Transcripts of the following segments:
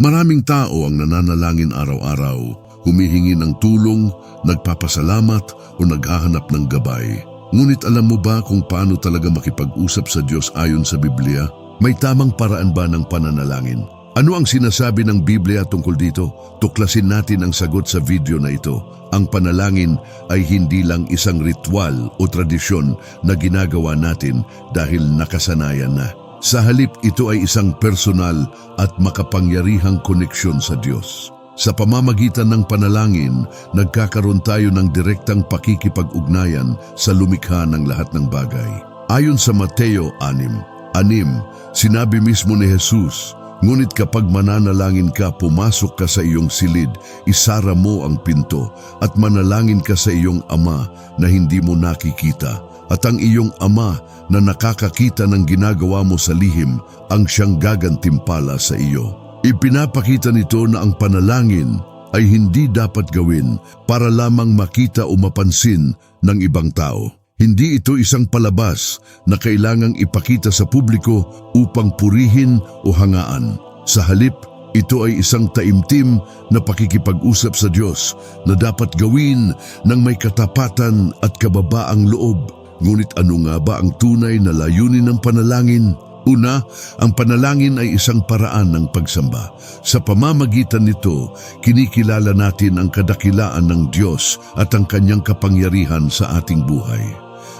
Maraming tao ang nananalangin araw-araw, humihingi ng tulong, nagpapasalamat o naghahanap ng gabay. Ngunit alam mo ba kung paano talaga makipag-usap sa Diyos ayon sa Biblia? May tamang paraan ba ng pananalangin? Ano ang sinasabi ng Biblia tungkol dito? Tuklasin natin ang sagot sa video na ito. Ang panalangin ay hindi lang isang ritual o tradisyon na ginagawa natin dahil nakasanayan na. Sa halip ito ay isang personal at makapangyarihang koneksyon sa Diyos. Sa pamamagitan ng panalangin, nagkakaroon tayo ng direktang pakikipag-ugnayan sa lumikha ng lahat ng bagay. Ayon sa Mateo 6, anim, sinabi mismo ni Jesus, Ngunit kapag mananalangin ka, pumasok ka sa iyong silid, isara mo ang pinto, at manalangin ka sa iyong ama na hindi mo nakikita. At ang iyong ama na nakakakita ng ginagawa mo sa lihim, ang siyang gagantimpala sa iyo. Ipinapakita nito na ang panalangin ay hindi dapat gawin para lamang makita o mapansin ng ibang tao. Hindi ito isang palabas na kailangang ipakita sa publiko upang purihin o hangaan. Sa halip, ito ay isang taimtim na pakikipag-usap sa Diyos na dapat gawin ng may katapatan at kababaang loob. Ngunit ano nga ba ang tunay na layunin ng panalangin? Una, ang panalangin ay isang paraan ng pagsamba. Sa pamamagitan nito, kinikilala natin ang kadakilaan ng Diyos at ang kanyang kapangyarihan sa ating buhay.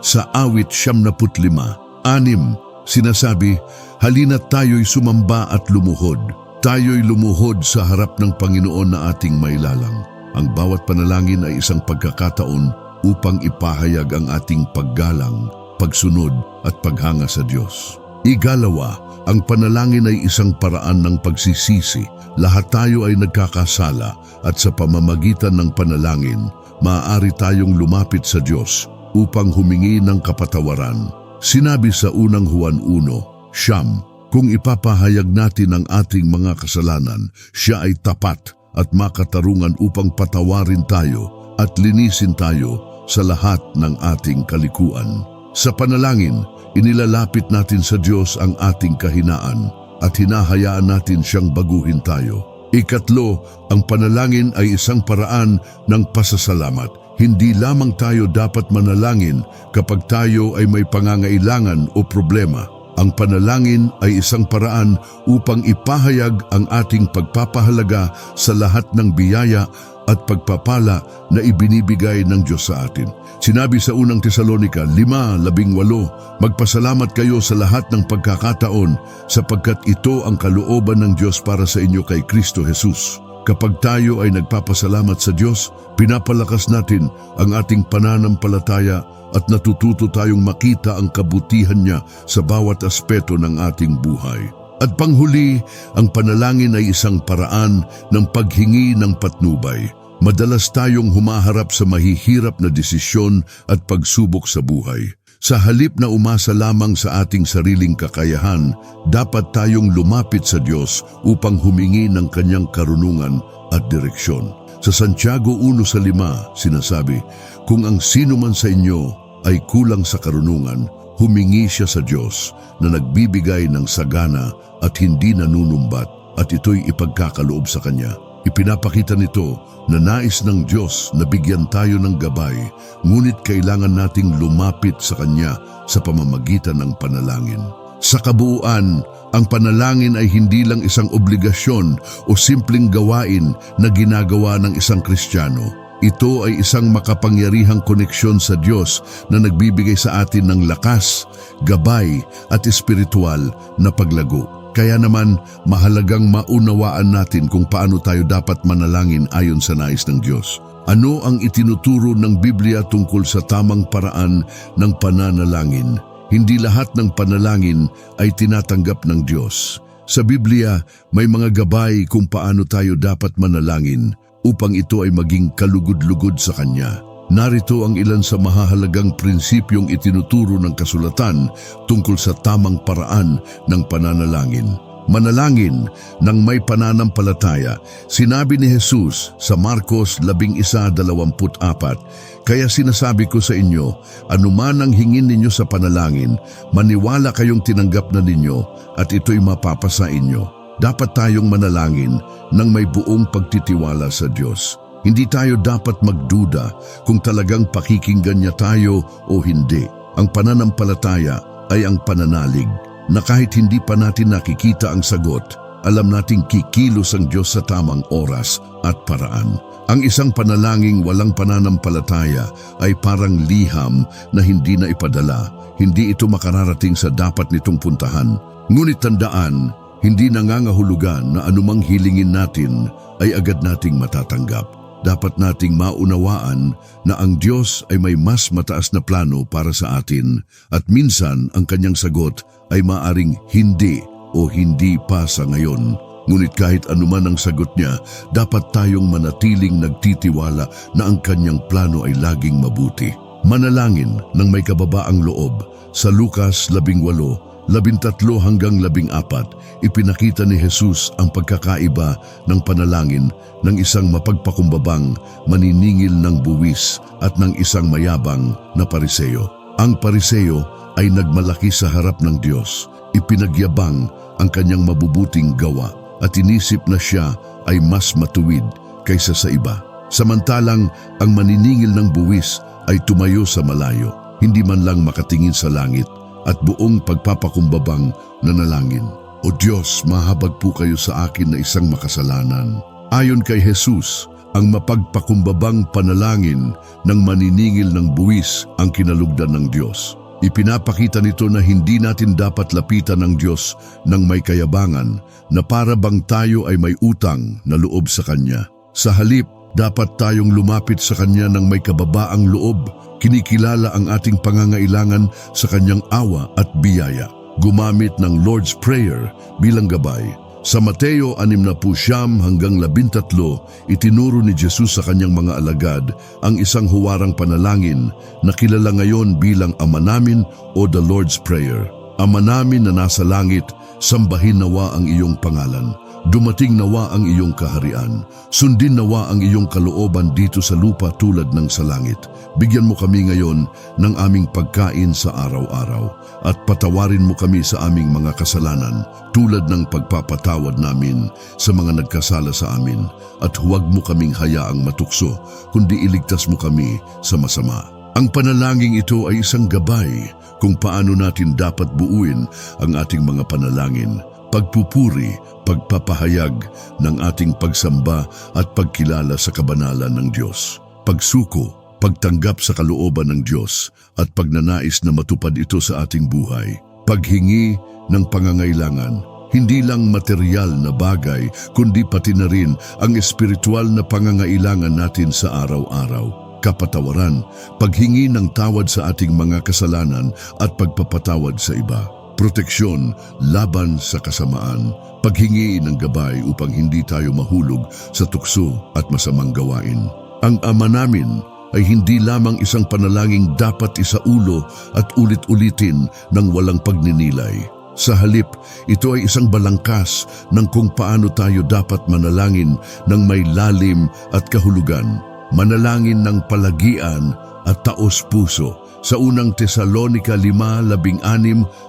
Sa awit siyam na putlima, anim, sinasabi, halina't tayo'y sumamba at lumuhod. Tayo'y lumuhod sa harap ng Panginoon na ating mailalang. Ang bawat panalangin ay isang pagkakataon upang ipahayag ang ating paggalang, pagsunod at paghanga sa Diyos. Igalawa, ang panalangin ay isang paraan ng pagsisisi. Lahat tayo ay nagkakasala at sa pamamagitan ng panalangin, maaari tayong lumapit sa Diyos upang humingi ng kapatawaran. Sinabi sa unang Juan 1, Siyam, kung ipapahayag natin ang ating mga kasalanan, siya ay tapat at makatarungan upang patawarin tayo at linisin tayo sa lahat ng ating kalikuan. Sa panalangin, inilalapit natin sa Diyos ang ating kahinaan at hinahayaan natin siyang baguhin tayo. Ikatlo, ang panalangin ay isang paraan ng pasasalamat. Hindi lamang tayo dapat manalangin kapag tayo ay may pangangailangan o problema. Ang panalangin ay isang paraan upang ipahayag ang ating pagpapahalaga sa lahat ng biyaya at pagpapala na ibinibigay ng Diyos sa atin. Sinabi sa unang Tesalonika 5.18, Magpasalamat kayo sa lahat ng pagkakataon sapagkat ito ang kalooban ng Diyos para sa inyo kay Kristo Jesus. Kapag tayo ay nagpapasalamat sa Diyos, pinapalakas natin ang ating pananampalataya at natututo tayong makita ang kabutihan niya sa bawat aspeto ng ating buhay. At panghuli, ang panalangin ay isang paraan ng paghingi ng patnubay. Madalas tayong humaharap sa mahihirap na desisyon at pagsubok sa buhay. Sa halip na umasa lamang sa ating sariling kakayahan, dapat tayong lumapit sa Diyos upang humingi ng kanyang karunungan at direksyon. Sa Santiago 1 sa 5, sinasabi, Kung ang sino man sa inyo ay kulang sa karunungan, humingi siya sa Diyos na nagbibigay ng sagana at hindi nanunumbat at ito'y ipagkakaloob sa Kanya. Ipinapakita nito na nais ng Diyos na bigyan tayo ng gabay, ngunit kailangan nating lumapit sa Kanya sa pamamagitan ng panalangin. Sa kabuuan, ang panalangin ay hindi lang isang obligasyon o simpleng gawain na ginagawa ng isang Kristiyano. Ito ay isang makapangyarihang koneksyon sa Diyos na nagbibigay sa atin ng lakas, gabay at espiritual na paglago. Kaya naman mahalagang maunawaan natin kung paano tayo dapat manalangin ayon sa nais ng Diyos. Ano ang itinuturo ng Biblia tungkol sa tamang paraan ng pananalangin? Hindi lahat ng panalangin ay tinatanggap ng Diyos. Sa Biblia, may mga gabay kung paano tayo dapat manalangin upang ito ay maging kalugod-lugod sa Kanya. Narito ang ilan sa mahahalagang prinsipyong itinuturo ng kasulatan tungkol sa tamang paraan ng pananalangin. Manalangin ng may pananampalataya. Sinabi ni Jesus sa Marcos 11.24, Kaya sinasabi ko sa inyo, anuman ang hingin ninyo sa panalangin, maniwala kayong tinanggap na ninyo at ito'y mapapasa inyo. Dapat tayong manalangin ng may buong pagtitiwala sa Diyos. Hindi tayo dapat magduda kung talagang pakikinggan niya tayo o hindi. Ang pananampalataya ay ang pananalig na kahit hindi pa natin nakikita ang sagot, alam nating kikilos ang Diyos sa tamang oras at paraan. Ang isang panalangin walang pananampalataya ay parang liham na hindi na ipadala. Hindi ito makararating sa dapat nitong puntahan. Ngunit tandaan, hindi nangangahulugan na anumang hilingin natin ay agad nating matatanggap. Dapat nating maunawaan na ang Diyos ay may mas mataas na plano para sa atin at minsan ang kanyang sagot ay maaring hindi o hindi pa sa ngayon. Ngunit kahit anuman ang sagot niya, dapat tayong manatiling nagtitiwala na ang kanyang plano ay laging mabuti. Manalangin ng may kababaang loob sa Lukas 18, 13 hanggang 14, ipinakita ni Jesus ang pagkakaiba ng panalangin ng isang mapagpakumbabang maniningil ng buwis at ng isang mayabang na pariseo. Ang pariseo ay nagmalaki sa harap ng Diyos, ipinagyabang ang kanyang mabubuting gawa at inisip na siya ay mas matuwid kaysa sa iba. Samantalang ang maniningil ng buwis ay tumayo sa malayo, hindi man lang makatingin sa langit at buong pagpapakumbabang nanalangin. O Diyos, mahabag po kayo sa akin na isang makasalanan. Ayon kay Jesus, ang mapagpakumbabang panalangin ng maniningil ng buwis ang kinalugdan ng Diyos. Ipinapakita nito na hindi natin dapat lapitan ng Diyos ng may kayabangan na para bang tayo ay may utang na loob sa Kanya. Sa halip, dapat tayong lumapit sa Kanya ng may kababaang loob, kinikilala ang ating pangangailangan sa Kanyang awa at biyaya. Gumamit ng Lord's Prayer bilang gabay sa Mateo 6 hanggang 13, itinuro ni Jesus sa kanyang mga alagad ang isang huwarang panalangin na kilala ngayon bilang Ama namin o the Lord's Prayer. Ama namin na nasa langit, sambahin nawa ang iyong pangalan. Dumating nawa ang iyong kaharian. Sundin nawa ang iyong kalooban dito sa lupa tulad ng sa langit. Bigyan mo kami ngayon ng aming pagkain sa araw-araw at patawarin mo kami sa aming mga kasalanan tulad ng pagpapatawad namin sa mga nagkasala sa amin at huwag mo kaming hayaang matukso kundi iligtas mo kami sa masama. Ang panalangin ito ay isang gabay kung paano natin dapat buuin ang ating mga panalangin pagpupuri, pagpapahayag ng ating pagsamba at pagkilala sa kabanalan ng Diyos. Pagsuko, pagtanggap sa kalooban ng Diyos at pagnanais na matupad ito sa ating buhay. Paghingi ng pangangailangan, hindi lang material na bagay kundi pati na rin ang espiritual na pangangailangan natin sa araw-araw kapatawaran, paghingi ng tawad sa ating mga kasalanan at pagpapatawad sa iba proteksyon laban sa kasamaan, paghingi ng gabay upang hindi tayo mahulog sa tukso at masamang gawain. Ang Ama namin ay hindi lamang isang panalangin dapat isaulo at ulit-ulitin ng walang pagninilay. Sa halip, ito ay isang balangkas ng kung paano tayo dapat manalangin ng may lalim at kahulugan. Manalangin ng palagian at taos puso sa unang Tesalonika 5:16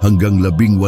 hanggang 18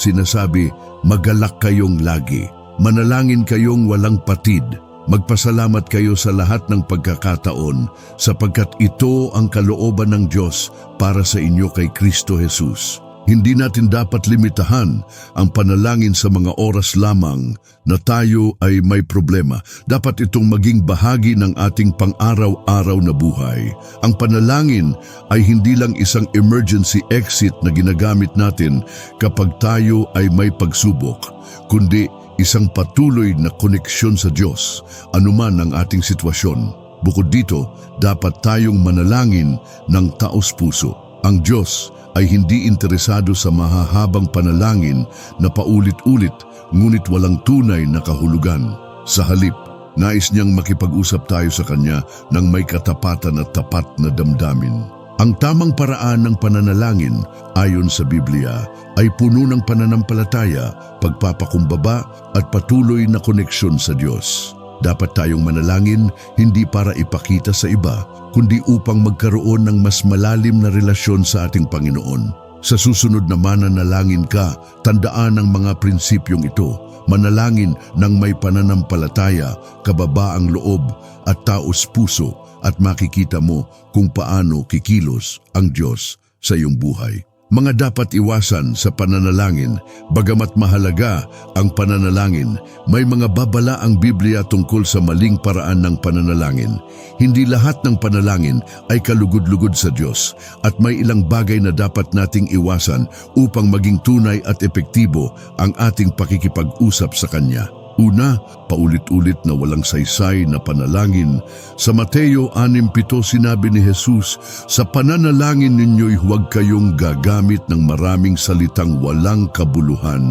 sinasabi, Magalak kayong lagi, manalangin kayong walang patid, magpasalamat kayo sa lahat ng pagkakataon sapagkat ito ang kalooban ng Diyos para sa inyo kay Kristo Jesus. Hindi natin dapat limitahan ang panalangin sa mga oras lamang na tayo ay may problema. Dapat itong maging bahagi ng ating pang-araw-araw na buhay. Ang panalangin ay hindi lang isang emergency exit na ginagamit natin kapag tayo ay may pagsubok, kundi isang patuloy na koneksyon sa Diyos, anuman ang ating sitwasyon. Bukod dito, dapat tayong manalangin ng taos puso. Ang Diyos ay hindi interesado sa mahahabang panalangin na paulit-ulit ngunit walang tunay na kahulugan. Sa halip, nais niyang makipag-usap tayo sa Kanya ng may katapatan at tapat na damdamin. Ang tamang paraan ng pananalangin ayon sa Biblia ay puno ng pananampalataya, pagpapakumbaba at patuloy na koneksyon sa Diyos. Dapat tayong manalangin hindi para ipakita sa iba, kundi upang magkaroon ng mas malalim na relasyon sa ating Panginoon. Sa susunod na mananalangin ka, tandaan ang mga prinsipyong ito. Manalangin ng may pananampalataya, kababaang loob at taos puso at makikita mo kung paano kikilos ang Diyos sa iyong buhay. Mga dapat iwasan sa pananalangin, bagamat mahalaga ang pananalangin, may mga babala ang Biblia tungkol sa maling paraan ng pananalangin. Hindi lahat ng panalangin ay kalugod-lugod sa Diyos at may ilang bagay na dapat nating iwasan upang maging tunay at epektibo ang ating pakikipag-usap sa Kanya. Una, paulit-ulit na walang saysay na panalangin. Sa Mateo 6.7 sinabi ni Jesus, Sa pananalangin ninyo'y huwag kayong gagamit ng maraming salitang walang kabuluhan,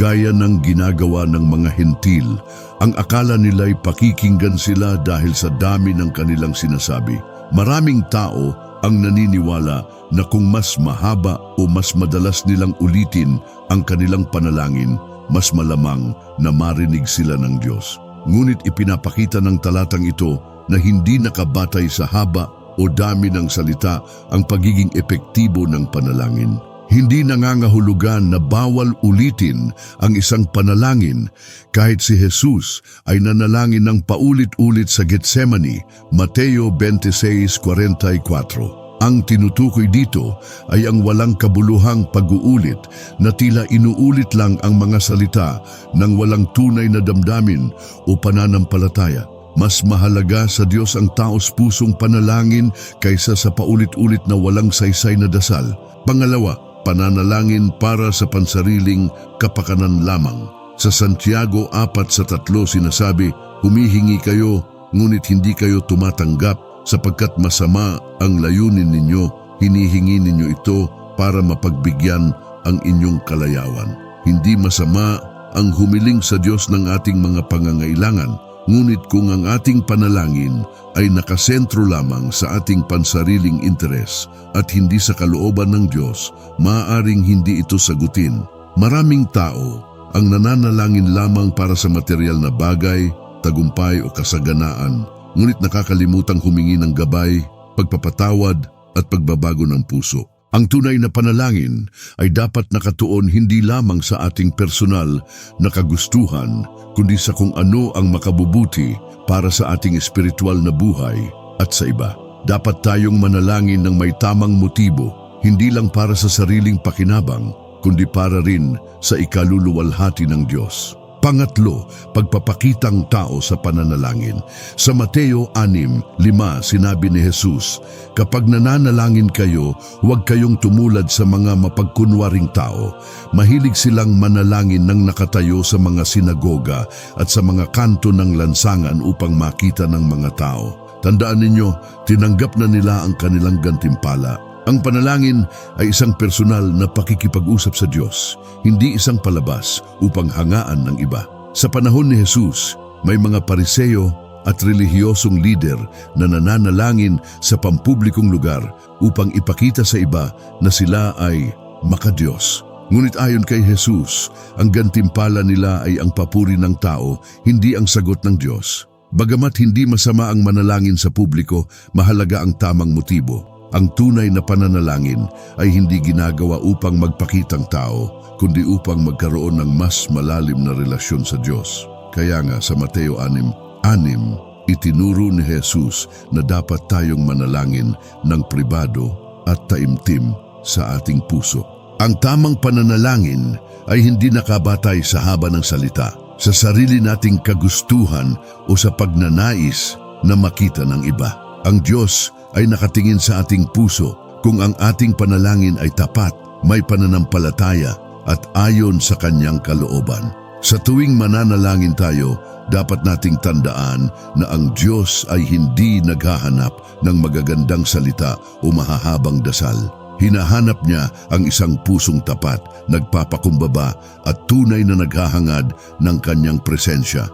gaya ng ginagawa ng mga hentil. Ang akala nila'y pakikinggan sila dahil sa dami ng kanilang sinasabi. Maraming tao ang naniniwala na kung mas mahaba o mas madalas nilang ulitin ang kanilang panalangin, mas malamang na marinig sila ng Diyos. Ngunit ipinapakita ng talatang ito na hindi nakabatay sa haba o dami ng salita ang pagiging epektibo ng panalangin. Hindi nangangahulugan na bawal ulitin ang isang panalangin kahit si Jesus ay nanalangin ng paulit-ulit sa Getsemani, Mateo 26.44. Ang tinutukoy dito ay ang walang kabuluhang pag-uulit na tila inuulit lang ang mga salita ng walang tunay na damdamin o pananampalataya. Mas mahalaga sa Diyos ang taos pusong panalangin kaysa sa paulit-ulit na walang saysay na dasal. Pangalawa, pananalangin para sa pansariling kapakanan lamang. Sa Santiago 4 sa 3 sinasabi, humihingi kayo ngunit hindi kayo tumatanggap sapagkat masama ang layunin ninyo, hinihingi ninyo ito para mapagbigyan ang inyong kalayawan. Hindi masama ang humiling sa Diyos ng ating mga pangangailangan, ngunit kung ang ating panalangin ay nakasentro lamang sa ating pansariling interes at hindi sa kalooban ng Diyos, maaaring hindi ito sagutin. Maraming tao ang nananalangin lamang para sa material na bagay, tagumpay o kasaganaan, ngunit nakakalimutang humingi ng gabay, pagpapatawad at pagbabago ng puso. Ang tunay na panalangin ay dapat nakatuon hindi lamang sa ating personal na kagustuhan, kundi sa kung ano ang makabubuti para sa ating espiritual na buhay at sa iba. Dapat tayong manalangin ng may tamang motibo, hindi lang para sa sariling pakinabang, kundi para rin sa ikaluluwalhati ng Diyos. Pangatlo, pagpapakitang tao sa pananalangin. Sa Mateo 6.5 sinabi ni Jesus, Kapag nananalangin kayo, huwag kayong tumulad sa mga mapagkunwaring tao. Mahilig silang manalangin ng nakatayo sa mga sinagoga at sa mga kanto ng lansangan upang makita ng mga tao. Tandaan ninyo, tinanggap na nila ang kanilang gantimpala. Ang panalangin ay isang personal na pakikipag-usap sa Diyos, hindi isang palabas upang hangaan ng iba. Sa panahon ni Jesus, may mga pariseo at relihiyosong lider na nananalangin sa pampublikong lugar upang ipakita sa iba na sila ay makadiyos. Ngunit ayon kay Jesus, ang gantimpala nila ay ang papuri ng tao, hindi ang sagot ng Diyos. Bagamat hindi masama ang manalangin sa publiko, mahalaga ang tamang motibo. Ang tunay na pananalangin ay hindi ginagawa upang magpakitang tao, kundi upang magkaroon ng mas malalim na relasyon sa Diyos. Kaya nga sa Mateo 6, 6, itinuro ni Jesus na dapat tayong manalangin ng pribado at taimtim sa ating puso. Ang tamang pananalangin ay hindi nakabatay sa haba ng salita, sa sarili nating kagustuhan o sa pagnanais na makita ng iba. Ang Diyos ay nakatingin sa ating puso kung ang ating panalangin ay tapat, may pananampalataya at ayon sa kanyang kalooban. Sa tuwing mananalangin tayo, dapat nating tandaan na ang Diyos ay hindi naghahanap ng magagandang salita o mahahabang dasal. Hinahanap niya ang isang pusong tapat, nagpapakumbaba at tunay na naghahangad ng kanyang presensya.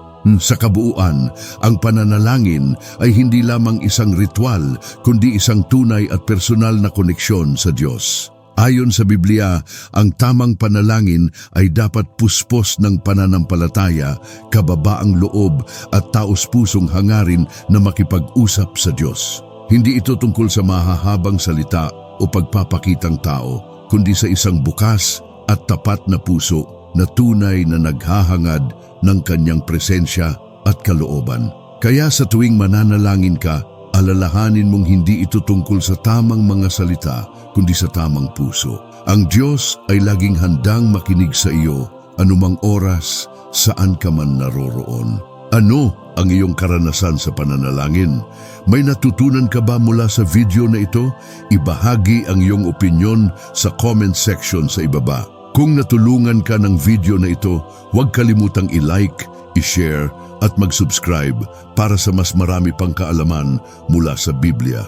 Sa kabuuan, ang pananalangin ay hindi lamang isang ritual, kundi isang tunay at personal na koneksyon sa Diyos. Ayon sa Biblia, ang tamang panalangin ay dapat puspos ng pananampalataya, kababaang loob at taos-pusong hangarin na makipag-usap sa Diyos. Hindi ito tungkol sa mahahabang salita o pagpapakitang tao, kundi sa isang bukas at tapat na puso na tunay na naghahangad ng kanyang presensya at kalooban. Kaya sa tuwing mananalangin ka, alalahanin mong hindi ito tungkol sa tamang mga salita, kundi sa tamang puso. Ang Diyos ay laging handang makinig sa iyo anumang oras, saan ka man naroroon. Ano ang iyong karanasan sa pananalangin? May natutunan ka ba mula sa video na ito? Ibahagi ang iyong opinion sa comment section sa ibaba. Kung natulungan ka ng video na ito, huwag kalimutang i-like, i-share at mag-subscribe para sa mas marami pang kaalaman mula sa Biblia.